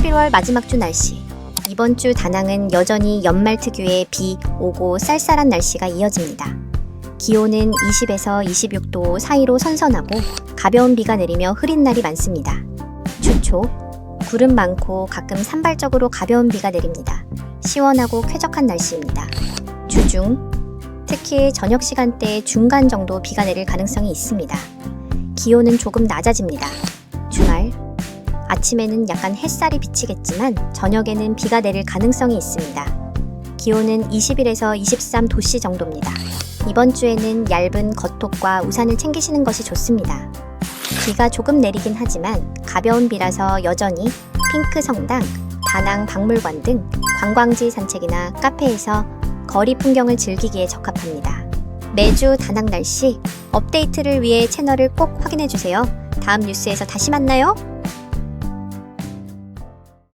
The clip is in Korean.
11월 마지막 주 날씨. 이번 주 다낭은 여전히 연말 특유의 비 오고 쌀쌀한 날씨가 이어집니다. 기온은 20에서 26도 사이로 선선하고 가벼운 비가 내리며 흐린 날이 많습니다. 주초. 구름 많고 가끔 산발적으로 가벼운 비가 내립니다. 시원하고 쾌적한 날씨입니다. 주중. 특히 저녁 시간대에 중간 정도 비가 내릴 가능성이 있습니다. 기온은 조금 낮아집니다. 아침에는 약간 햇살이 비치겠지만 저녁에는 비가 내릴 가능성이 있습니다. 기온은 21에서 23도씨 정도입니다. 이번 주에는 얇은 겉옷과 우산을 챙기시는 것이 좋습니다. 비가 조금 내리긴 하지만 가벼운 비라서 여전히 핑크 성당, 다낭 박물관 등 관광지 산책이나 카페에서 거리 풍경을 즐기기에 적합합니다. 매주 다낭 날씨 업데이트를 위해 채널을 꼭 확인해 주세요. 다음 뉴스에서 다시 만나요.